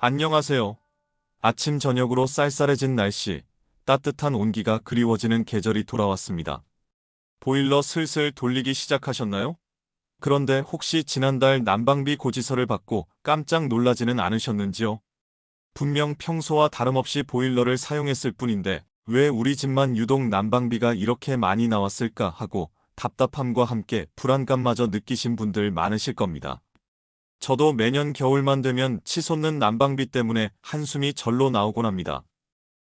안녕하세요. 아침 저녁으로 쌀쌀해진 날씨, 따뜻한 온기가 그리워지는 계절이 돌아왔습니다. 보일러 슬슬 돌리기 시작하셨나요? 그런데 혹시 지난달 난방비 고지서를 받고 깜짝 놀라지는 않으셨는지요? 분명 평소와 다름없이 보일러를 사용했을 뿐인데 왜 우리 집만 유독 난방비가 이렇게 많이 나왔을까 하고 답답함과 함께 불안감마저 느끼신 분들 많으실 겁니다. 저도 매년 겨울만 되면 치솟는 난방비 때문에 한숨이 절로 나오곤 합니다.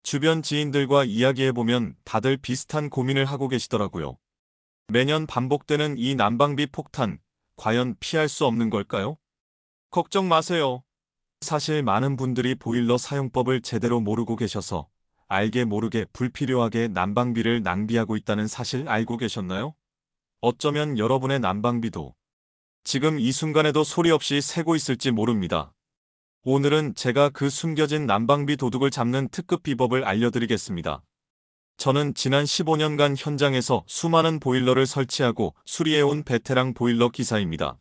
주변 지인들과 이야기해보면 다들 비슷한 고민을 하고 계시더라고요. 매년 반복되는 이 난방비 폭탄, 과연 피할 수 없는 걸까요? 걱정 마세요. 사실 많은 분들이 보일러 사용법을 제대로 모르고 계셔서 알게 모르게 불필요하게 난방비를 낭비하고 있다는 사실 알고 계셨나요? 어쩌면 여러분의 난방비도 지금 이 순간에도 소리 없이 새고 있을지 모릅니다. 오늘은 제가 그 숨겨진 난방비 도둑을 잡는 특급 비법을 알려드리겠습니다. 저는 지난 15년간 현장에서 수많은 보일러를 설치하고 수리해온 베테랑 보일러 기사입니다.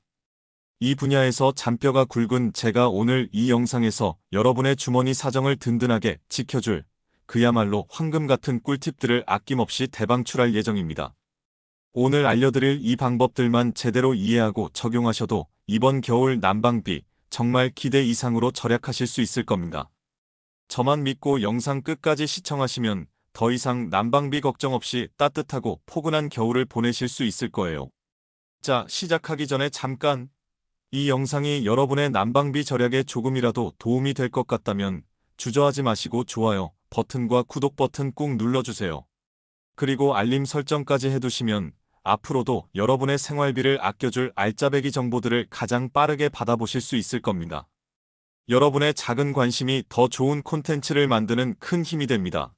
이 분야에서 잔뼈가 굵은 제가 오늘 이 영상에서 여러분의 주머니 사정을 든든하게 지켜줄 그야말로 황금 같은 꿀팁들을 아낌없이 대방출할 예정입니다. 오늘 알려드릴 이 방법들만 제대로 이해하고 적용하셔도 이번 겨울 난방비 정말 기대 이상으로 절약하실 수 있을 겁니다. 저만 믿고 영상 끝까지 시청하시면 더 이상 난방비 걱정 없이 따뜻하고 포근한 겨울을 보내실 수 있을 거예요. 자, 시작하기 전에 잠깐 이 영상이 여러분의 난방비 절약에 조금이라도 도움이 될 것 같다면 주저하지 마시고 좋아요 버튼과 구독 버튼 꾹 눌러주세요. 그리고 알림 설정까지 해두시면 앞으로도 여러분의 생활비를 아껴줄 알짜배기 정보들을 가장 빠르게 받아보실 수 있을 겁니다. 여러분의 작은 관심이 더 좋은 콘텐츠를 만드는 큰 힘이 됩니다.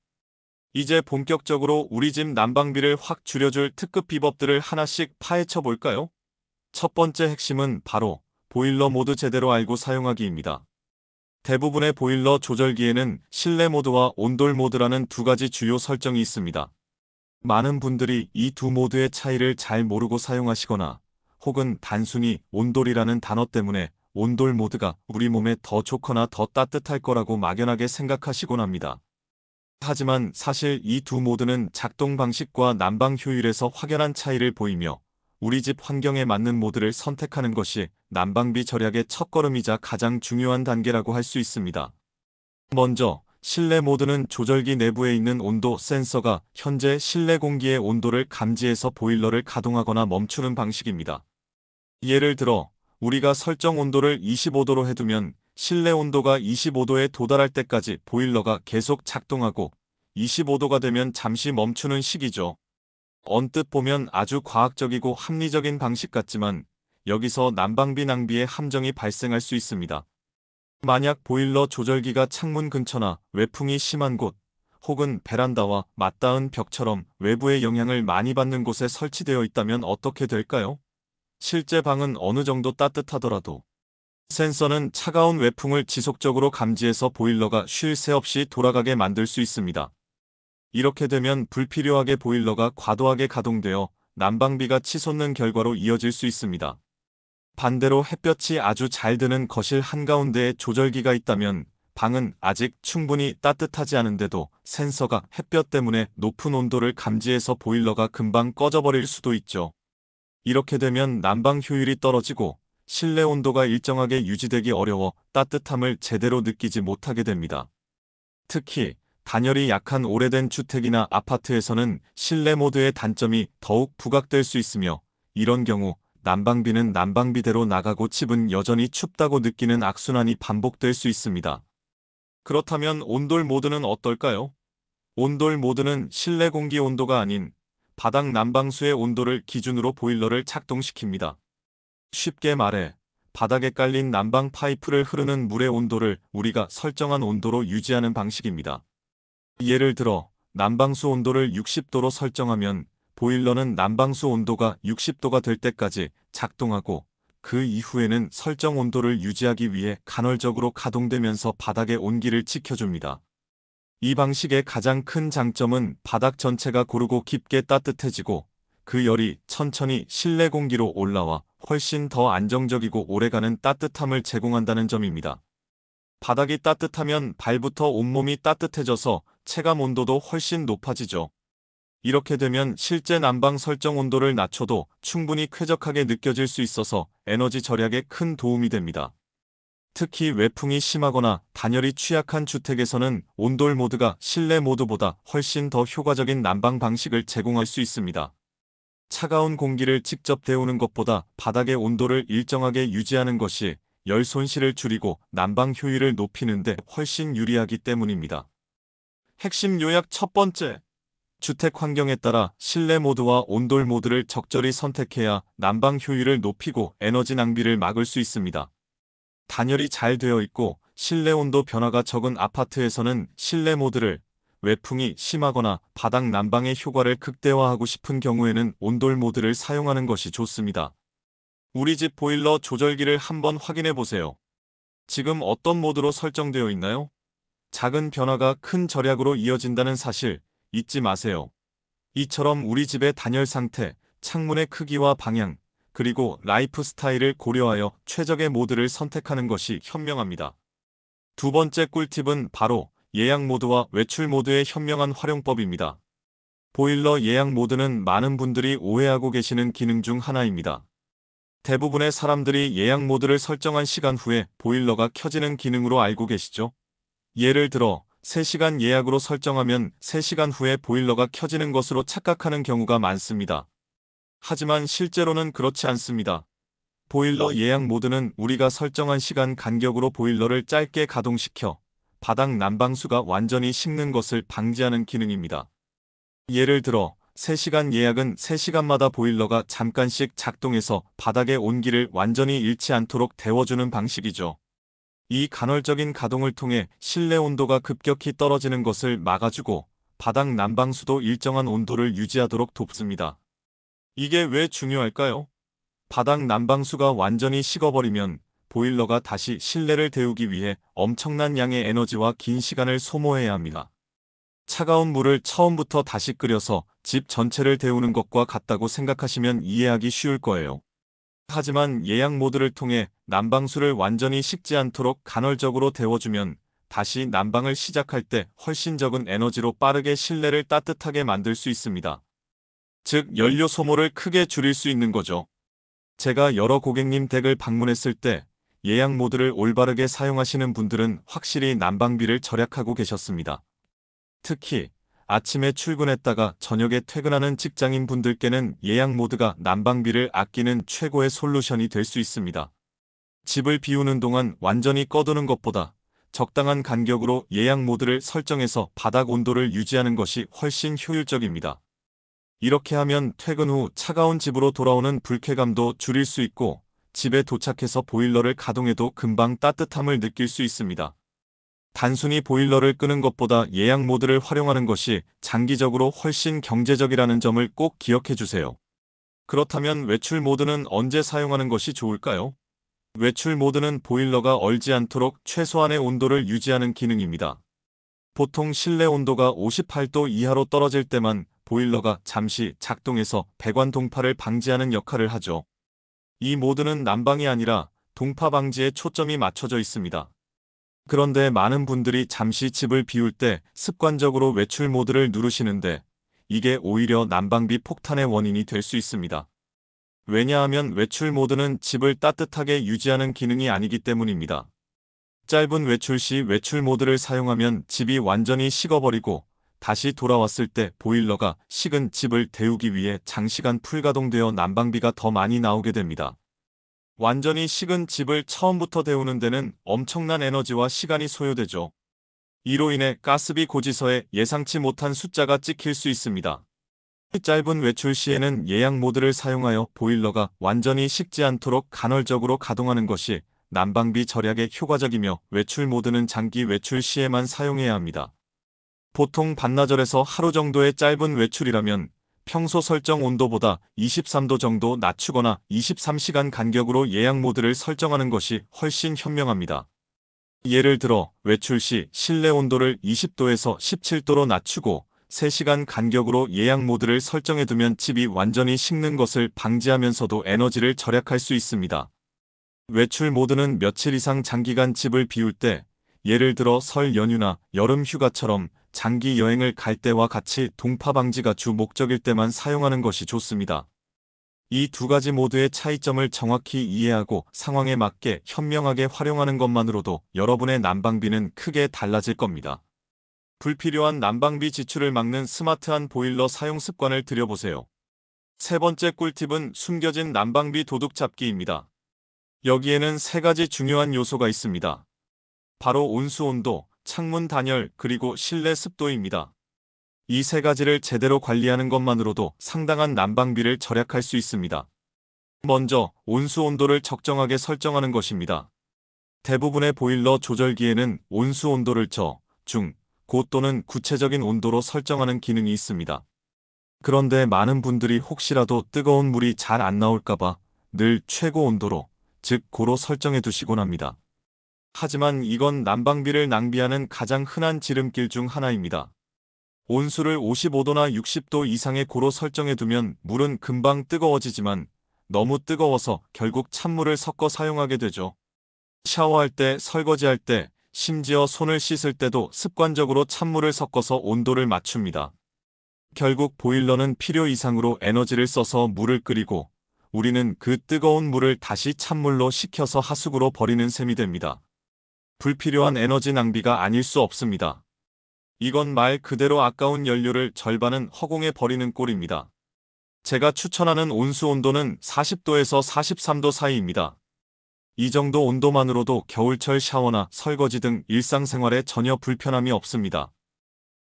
이제 본격적으로 우리 집 난방비를 확 줄여줄 특급 비법들을 하나씩 파헤쳐 볼까요? 첫 번째 핵심은 바로 보일러 모드 제대로 알고 사용하기입니다. 대부분의 보일러 조절기에는 실내 모드와 온돌 모드라는 두 가지 주요 설정이 있습니다. 많은 분들이 이 두 모드의 차이를 잘 모르고 사용하시거나 혹은 단순히 온돌이라는 단어 때문에 온돌 모드가 우리 몸에 더 좋거나 더 따뜻할 거라고 막연하게 생각하시곤 합니다. 하지만 사실 이 두 모드는 작동 방식과 난방 효율에서 확연한 차이를 보이며 우리 집 환경에 맞는 모드를 선택하는 것이 난방비 절약의 첫걸음이자 가장 중요한 단계라고 할 수 있습니다. 먼저 실내 모드는 조절기 내부에 있는 온도 센서가 현재 실내 공기의 온도를 감지해서 보일러를 가동하거나 멈추는 방식입니다. 예를 들어 우리가 설정 온도를 25도로 해두면 실내 온도가 25도에 도달할 때까지 보일러가 계속 작동하고 25도가 되면 잠시 멈추는 시기죠. 언뜻 보면 아주 과학적이고 합리적인 방식 같지만 여기서 난방비 낭비의 함정이 발생할 수 있습니다. 만약 보일러 조절기가 창문 근처나 외풍이 심한 곳 혹은 베란다와 맞닿은 벽처럼 외부의 영향을 많이 받는 곳에 설치되어 있다면 어떻게 될까요? 실제 방은 어느 정도 따뜻하더라도 센서는 차가운 외풍을 지속적으로 감지해서 보일러가 쉴 새 없이 돌아가게 만들 수 있습니다. 이렇게 되면 불필요하게 보일러가 과도하게 가동되어 난방비가 치솟는 결과로 이어질 수 있습니다. 반대로 햇볕이 아주 잘 드는 거실 한가운데에 조절기가 있다면 방은 아직 충분히 따뜻하지 않은데도 센서가 햇볕 때문에 높은 온도를 감지해서 보일러가 금방 꺼져버릴 수도 있죠. 이렇게 되면 난방 효율이 떨어지고 실내 온도가 일정하게 유지되기 어려워 따뜻함을 제대로 느끼지 못하게 됩니다. 특히 단열이 약한 오래된 주택이나 아파트에서는 실내 모드의 단점이 더욱 부각될 수 있으며 이런 경우 난방비는 난방비대로 나가고 집은 여전히 춥다고 느끼는 악순환이 반복될 수 있습니다. 그렇다면 온돌 모드는 어떨까요? 온돌 모드는 실내 공기 온도가 아닌 바닥 난방수의 온도를 기준으로 보일러를 작동시킵니다. 쉽게 말해 바닥에 깔린 난방 파이프를 흐르는 물의 온도를 우리가 설정한 온도로 유지하는 방식입니다. 예를 들어 난방수 온도를 60도로 설정하면 보일러는 난방수 온도가 60도가 될 때까지 작동하고 그 이후에는 설정 온도를 유지하기 위해 간헐적으로 가동되면서 바닥의 온기를 지켜줍니다. 이 방식의 가장 큰 장점은 바닥 전체가 고르고 깊게 따뜻해지고 그 열이 천천히 실내 공기로 올라와 훨씬 더 안정적이고 오래가는 따뜻함을 제공한다는 점입니다. 바닥이 따뜻하면 발부터 온몸이 따뜻해져서 체감 온도도 훨씬 높아지죠. 이렇게 되면 실제 난방 설정 온도를 낮춰도 충분히 쾌적하게 느껴질 수 있어서 에너지 절약에 큰 도움이 됩니다. 특히 외풍이 심하거나 단열이 취약한 주택에서는 온돌 모드가 실내 모드보다 훨씬 더 효과적인 난방 방식을 제공할 수 있습니다. 차가운 공기를 직접 데우는 것보다 바닥의 온도를 일정하게 유지하는 것이 열 손실을 줄이고 난방 효율을 높이는 데 훨씬 유리하기 때문입니다. 핵심 요약 첫 번째. 주택 환경에 따라 실내 모드와 온돌 모드를 적절히 선택해야 난방 효율을 높이고 에너지 낭비를 막을 수 있습니다. 단열이 잘 되어 있고 실내 온도 변화가 적은 아파트에서는 실내 모드를 외풍이 심하거나 바닥 난방의 효과를 극대화하고 싶은 경우에는 온돌 모드를 사용하는 것이 좋습니다. 우리 집 보일러 조절기를 한번 확인해 보세요. 지금 어떤 모드로 설정되어 있나요? 작은 변화가 큰 절약으로 이어진다는 사실 잊지 마세요. 이처럼 우리 집의 단열 상태, 창문의 크기와 방향, 그리고 라이프 스타일을 고려하여 최적의 모드를 선택하는 것이 현명합니다. 두 번째 꿀팁은 바로 예약 모드와 외출 모드의 현명한 활용법입니다. 보일러 예약 모드는 많은 분들이 오해하고 계시는 기능 중 하나입니다. 대부분의 사람들이 예약 모드를 설정한 시간 후에 보일러가 켜지는 기능으로 알고 계시죠? 예를 들어 3시간 예약으로 설정하면 3시간 후에 보일러가 켜지는 것으로 착각하는 경우가 많습니다. 하지만 실제로는 그렇지 않습니다. 보일러 예약 모드는 우리가 설정한 시간 간격으로 보일러를 짧게 가동시켜 바닥 난방수가 완전히 식는 것을 방지하는 기능입니다. 예를 들어 3시간 예약은 3시간마다 보일러가 잠깐씩 작동해서 바닥의 온기를 완전히 잃지 않도록 데워주는 방식이죠. 이 간헐적인 가동을 통해 실내 온도가 급격히 떨어지는 것을 막아주고 바닥 난방수도 일정한 온도를 유지하도록 돕습니다. 이게 왜 중요할까요? 바닥 난방수가 완전히 식어버리면 보일러가 다시 실내를 데우기 위해 엄청난 양의 에너지와 긴 시간을 소모해야 합니다. 차가운 물을 처음부터 다시 끓여서 집 전체를 데우는 것과 같다고 생각하시면 이해하기 쉬울 거예요. 하지만 예약 모드를 통해 난방수를 완전히 식지 않도록 간헐적으로 데워주면 다시 난방을 시작할 때 훨씬 적은 에너지로 빠르게 실내를 따뜻하게 만들 수 있습니다. 즉, 연료 소모를 크게 줄일 수 있는 거죠. 제가 여러 고객님 댁을 방문했을 때 예약 모드를 올바르게 사용하시는 분들은 확실히 난방비를 절약하고 계셨습니다. 특히 아침에 출근했다가 저녁에 퇴근하는 직장인 분들께는 예약 모드가 난방비를 아끼는 최고의 솔루션이 될 수 있습니다. 집을 비우는 동안 완전히 꺼두는 것보다 적당한 간격으로 예약 모드를 설정해서 바닥 온도를 유지하는 것이 훨씬 효율적입니다. 이렇게 하면 퇴근 후 차가운 집으로 돌아오는 불쾌감도 줄일 수 있고 집에 도착해서 보일러를 가동해도 금방 따뜻함을 느낄 수 있습니다. 단순히 보일러를 끄는 것보다 예약 모드를 활용하는 것이 장기적으로 훨씬 경제적이라는 점을 꼭 기억해 주세요. 그렇다면 외출 모드는 언제 사용하는 것이 좋을까요? 외출 모드는 보일러가 얼지 않도록 최소한의 온도를 유지하는 기능입니다. 보통 실내 온도가 58도 이하로 떨어질 때만 보일러가 잠시 작동해서 배관 동파를 방지하는 역할을 하죠. 이 모드는 난방이 아니라 동파 방지에 초점이 맞춰져 있습니다. 그런데 많은 분들이 잠시 집을 비울 때 습관적으로 외출 모드를 누르시는데 이게 오히려 난방비 폭탄의 원인이 될 수 있습니다. 왜냐하면 외출 모드는 집을 따뜻하게 유지하는 기능이 아니기 때문입니다. 짧은 외출 시 외출 모드를 사용하면 집이 완전히 식어버리고 다시 돌아왔을 때 보일러가 식은 집을 데우기 위해 장시간 풀가동되어 난방비가 더 많이 나오게 됩니다. 완전히 식은 집을 처음부터 데우는 데는 엄청난 에너지와 시간이 소요되죠. 이로 인해 가스비 고지서에 예상치 못한 숫자가 찍힐 수 있습니다. 짧은 외출 시에는 예약 모드를 사용하여 보일러가 완전히 식지 않도록 간헐적으로 가동하는 것이 난방비 절약에 효과적이며 외출 모드는 장기 외출 시에만 사용해야 합니다. 보통 반나절에서 하루 정도의 짧은 외출이라면 평소 설정 온도보다 23도 정도 낮추거나 23시간 간격으로 예약 모드를 설정하는 것이 훨씬 현명합니다. 예를 들어 외출 시 실내 온도를 20도에서 17도로 낮추고 3시간 간격으로 예약 모드를 설정해두면 집이 완전히 식는 것을 방지하면서도 에너지를 절약할 수 있습니다. 외출 모드는 며칠 이상 장기간 집을 비울 때 예를 들어 설 연휴나 여름 휴가처럼 장기 여행을 갈 때와 같이 동파 방지가 주 목적일 때만 사용하는 것이 좋습니다. 이 두 가지 모두의 차이점을 정확히 이해하고 상황에 맞게 현명하게 활용하는 것만으로도 여러분의 난방비는 크게 달라질 겁니다. 불필요한 난방비 지출을 막는 스마트한 보일러 사용 습관을 들여보세요. 세 번째 꿀팁은 숨겨진 난방비 도둑 잡기입니다. 여기에는 세 가지 중요한 요소가 있습니다. 바로 온수 온도, 창문 단열, 그리고 실내 습도입니다. 이 세 가지를 제대로 관리하는 것만으로도 상당한 난방비를 절약할 수 있습니다. 먼저 온수 온도를 적정하게 설정하는 것입니다. 대부분의 보일러 조절기에는 온수 온도를 저, 중, 고 또는 구체적인 온도로 설정하는 기능이 있습니다. 그런데 많은 분들이 혹시라도 뜨거운 물이 잘 안 나올까봐 늘 최고 온도로, 즉 고로 설정해 두시곤 합니다. 하지만 이건 난방비를 낭비하는 가장 흔한 지름길 중 하나입니다. 온수를 55도나 60도 이상의 고로 설정해 두면 물은 금방 뜨거워지지만 너무 뜨거워서 결국 찬물을 섞어 사용하게 되죠. 샤워할 때, 설거지할 때, 심지어 손을 씻을 때도 습관적으로 찬물을 섞어서 온도를 맞춥니다. 결국 보일러는 필요 이상으로 에너지를 써서 물을 끓이고 우리는 그 뜨거운 물을 다시 찬물로 식혀서 하수구로 버리는 셈이 됩니다. 불필요한 에너지 낭비가 아닐 수 없습니다. 이건 말 그대로 아까운 연료를 절반은 허공에 버리는 꼴입니다. 제가 추천하는 온수 온도는 40도에서 43도 사이입니다. 이 정도 온도만으로도 겨울철 샤워나 설거지 등 일상생활에 전혀 불편함이 없습니다.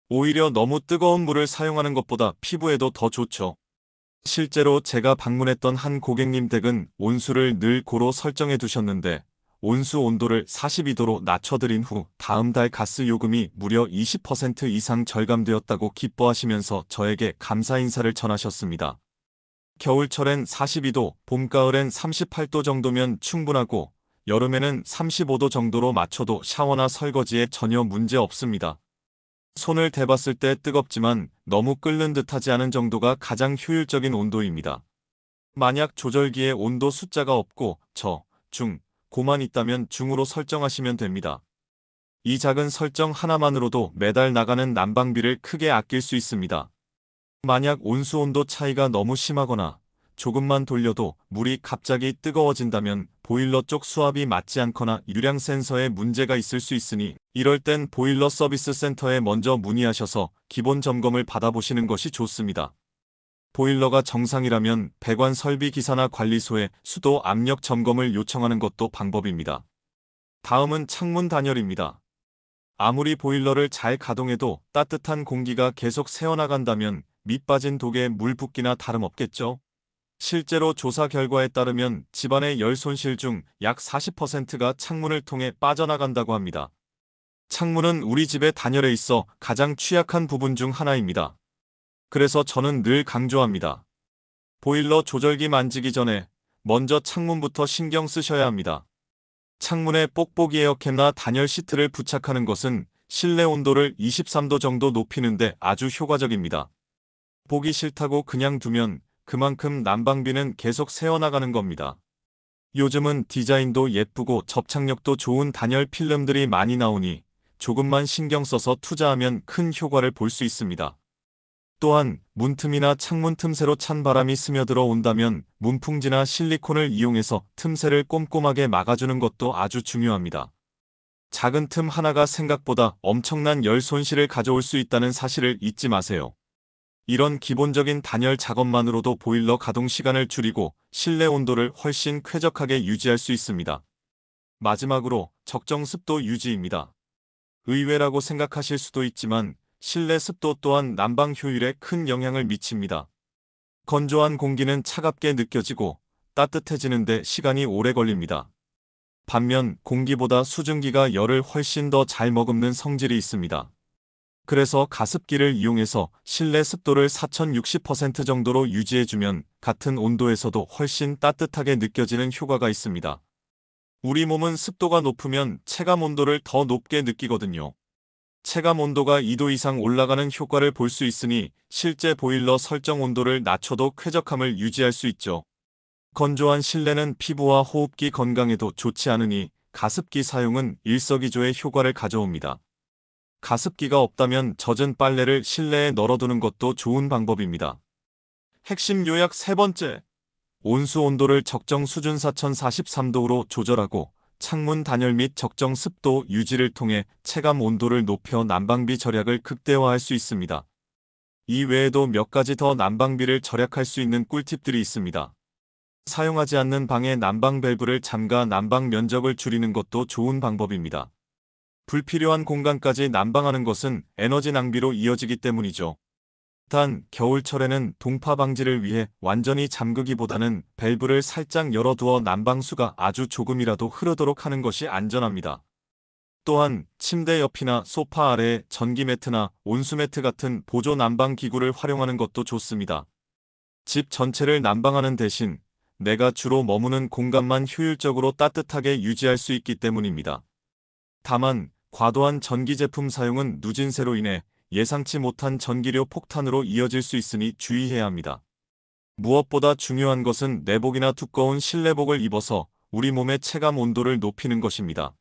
오히려 너무 뜨거운 물을 사용하는 것보다 피부에도 더 좋죠. 실제로 제가 방문했던 한 고객님 댁은 온수를 늘 고로 설정해 두셨는데 온수 온도를 42도로 낮춰드린 후 다음 달 가스 요금이 무려 20% 이상 절감되었다고 기뻐하시면서 저에게 감사 인사를 전하셨습니다. 겨울철엔 42도, 봄가을엔 38도 정도면 충분하고 여름에는 35도 정도로 맞춰도 샤워나 설거지에 전혀 문제 없습니다. 손을 대봤을 때 뜨겁지만 너무 끓는 듯하지 않은 정도가 가장 효율적인 온도입니다. 만약 조절기에 온도 숫자가 없고 저, 중, 고만 있다면 중으로 설정하시면 됩니다. 이 작은 설정 하나만으로도 매달 나가는 난방비를 크게 아낄 수 있습니다. 만약 온수 온도 차이가 너무 심하거나 조금만 돌려도 물이 갑자기 뜨거워진다면 보일러 쪽 수압이 맞지 않거나 유량 센서에 문제가 있을 수 있으니 이럴 땐 보일러 서비스 센터에 먼저 문의하셔서 기본 점검을 받아보시는 것이 좋습니다. 보일러가 정상이라면 배관 설비 기사나 관리소에 수도 압력 점검을 요청하는 것도 방법입니다. 다음은 창문 단열입니다. 아무리 보일러를 잘 가동해도 따뜻한 공기가 계속 새어나간다면 밑 빠진 독에 물 붓기나 다름없겠죠. 실제로 조사 결과에 따르면 집안의 열 손실 중 약 40%가 창문을 통해 빠져나간다고 합니다. 창문은 우리 집의 단열에 있어 가장 취약한 부분 중 하나입니다. 그래서 저는 늘 강조합니다. 보일러 조절기 만지기 전에 먼저 창문부터 신경 쓰셔야 합니다. 창문에 뽁뽁이 에어캡나 단열 시트를 부착하는 것은 실내 온도를 23도 정도 높이는데 아주 효과적입니다. 보기 싫다고 그냥 두면 그만큼 난방비는 계속 새어나가는 겁니다. 요즘은 디자인도 예쁘고 접착력도 좋은 단열 필름들이 많이 나오니 조금만 신경 써서 투자하면 큰 효과를 볼 수 있습니다. 또한 문틈이나 창문 틈새로 찬 바람이 스며들어 온다면 문풍지나 실리콘을 이용해서 틈새를 꼼꼼하게 막아주는 것도 아주 중요합니다. 작은 틈 하나가 생각보다 엄청난 열 손실을 가져올 수 있다는 사실을 잊지 마세요. 이런 기본적인 단열 작업만으로도 보일러 가동 시간을 줄이고 실내 온도를 훨씬 쾌적하게 유지할 수 있습니다. 마지막으로 적정 습도 유지입니다. 의외라고 생각하실 수도 있지만 실내 습도 또한 난방 효율에 큰 영향을 미칩니다. 건조한 공기는 차갑게 느껴지고 따뜻해지는데 시간이 오래 걸립니다. 반면 공기보다 수증기가 열을 훨씬 더 잘 머금는 성질이 있습니다. 그래서 가습기를 이용해서 실내 습도를 4060% 정도로 유지해주면 같은 온도에서도 훨씬 따뜻하게 느껴지는 효과가 있습니다. 우리 몸은 습도가 높으면 체감 온도를 더 높게 느끼거든요. 체감 온도가 2도 이상 올라가는 효과를 볼 수 있으니 실제 보일러 설정 온도를 낮춰도 쾌적함을 유지할 수 있죠. 건조한 실내는 피부와 호흡기 건강에도 좋지 않으니 가습기 사용은 일석이조의 효과를 가져옵니다. 가습기가 없다면 젖은 빨래를 실내에 널어두는 것도 좋은 방법입니다. 핵심 요약 세 번째. 온수 온도를 적정 수준 4043도로 조절하고 창문 단열 및 적정 습도 유지를 통해 체감 온도를 높여 난방비 절약을 극대화할 수 있습니다. 이 외에도 몇 가지 더 난방비를 절약할 수 있는 꿀팁들이 있습니다. 사용하지 않는 방의 난방 밸브를 잠가 난방 면적을 줄이는 것도 좋은 방법입니다. 불필요한 공간까지 난방하는 것은 에너지 낭비로 이어지기 때문이죠. 단, 겨울철에는 동파 방지를 위해 완전히 잠그기보다는 밸브를 살짝 열어두어 난방수가 아주 조금이라도 흐르도록 하는 것이 안전합니다. 또한 침대 옆이나 소파 아래에 전기 매트나 온수 매트 같은 보조 난방 기구를 활용하는 것도 좋습니다. 집 전체를 난방하는 대신 내가 주로 머무는 공간만 효율적으로 따뜻하게 유지할 수 있기 때문입니다. 다만 과도한 전기 제품 사용은 누진세로 인해 예상치 못한 전기료 폭탄으로 이어질 수 있으니 주의해야 합니다. 무엇보다 중요한 것은 내복이나 두꺼운 실내복을 입어서 우리 몸의 체감 온도를 높이는 것입니다.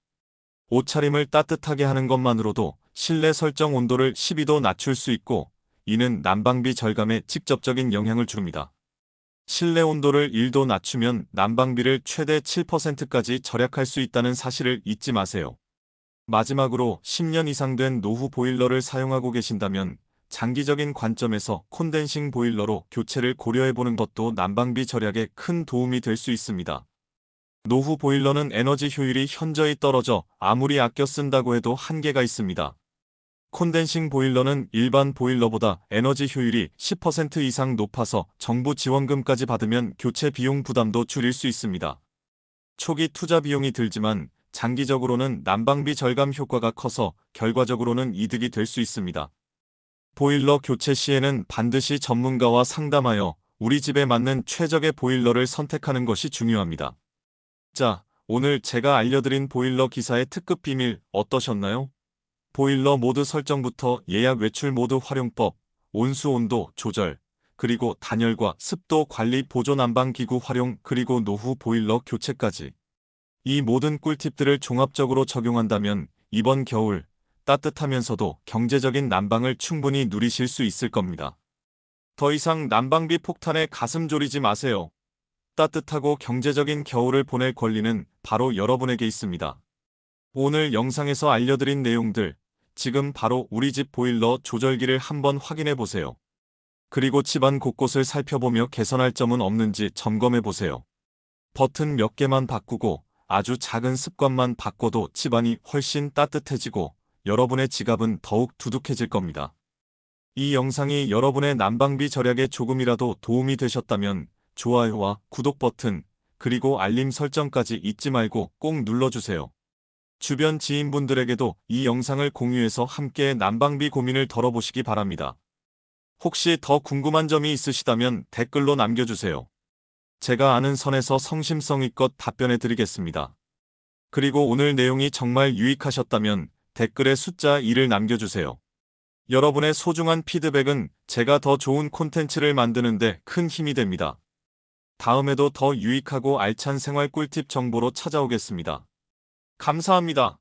옷차림을 따뜻하게 하는 것만으로도 실내 설정 온도를 12도 낮출 수 있고 이는 난방비 절감에 직접적인 영향을 줍니다. 실내 온도를 1도 낮추면 난방비를 최대 7%까지 절약할 수 있다는 사실을 잊지 마세요. 마지막으로 10년 이상 된 노후 보일러를 사용하고 계신다면 장기적인 관점에서 콘덴싱 보일러로 교체를 고려해보는 것도 난방비 절약에 큰 도움이 될 수 있습니다. 노후 보일러는 에너지 효율이 현저히 떨어져 아무리 아껴 쓴다고 해도 한계가 있습니다. 콘덴싱 보일러는 일반 보일러보다 에너지 효율이 10% 이상 높아서 정부 지원금까지 받으면 교체 비용 부담도 줄일 수 있습니다. 초기 투자 비용이 들지만 장기적으로는 난방비 절감 효과가 커서 결과적으로는 이득이 될 수 있습니다. 보일러 교체 시에는 반드시 전문가와 상담하여 우리 집에 맞는 최적의 보일러를 선택하는 것이 중요합니다. 자, 오늘 제가 알려드린 보일러 기사의 특급 비밀 어떠셨나요? 보일러 모드 설정부터 예약 외출 모드 활용법, 온수 온도 조절, 그리고 단열과 습도 관리 보조 난방 기구 활용 그리고 노후 보일러 교체까지 이 모든 꿀팁들을 종합적으로 적용한다면 이번 겨울 따뜻하면서도 경제적인 난방을 충분히 누리실 수 있을 겁니다. 더 이상 난방비 폭탄에 가슴 졸이지 마세요. 따뜻하고 경제적인 겨울을 보낼 권리는 바로 여러분에게 있습니다. 오늘 영상에서 알려드린 내용들, 지금 바로 우리 집 보일러 조절기를 한번 확인해 보세요. 그리고 집안 곳곳을 살펴보며 개선할 점은 없는지 점검해 보세요. 버튼 몇 개만 바꾸고 아주 작은 습관만 바꿔도 집안이 훨씬 따뜻해지고 여러분의 지갑은 더욱 두둑해질 겁니다. 이 영상이 여러분의 난방비 절약에 조금이라도 도움이 되셨다면 좋아요와 구독 버튼, 그리고 알림 설정까지 잊지 말고 꼭 눌러주세요. 주변 지인분들에게도 이 영상을 공유해서 함께 난방비 고민을 덜어보시기 바랍니다. 혹시 더 궁금한 점이 있으시다면 댓글로 남겨주세요. 제가 아는 선에서 성심성의껏 답변해 드리겠습니다. 그리고 오늘 내용이 정말 유익하셨다면 댓글에 숫자 2를 남겨주세요. 여러분의 소중한 피드백은 제가 더 좋은 콘텐츠를 만드는데 큰 힘이 됩니다. 다음에도 더 유익하고 알찬 생활 꿀팁 정보로 찾아오겠습니다. 감사합니다.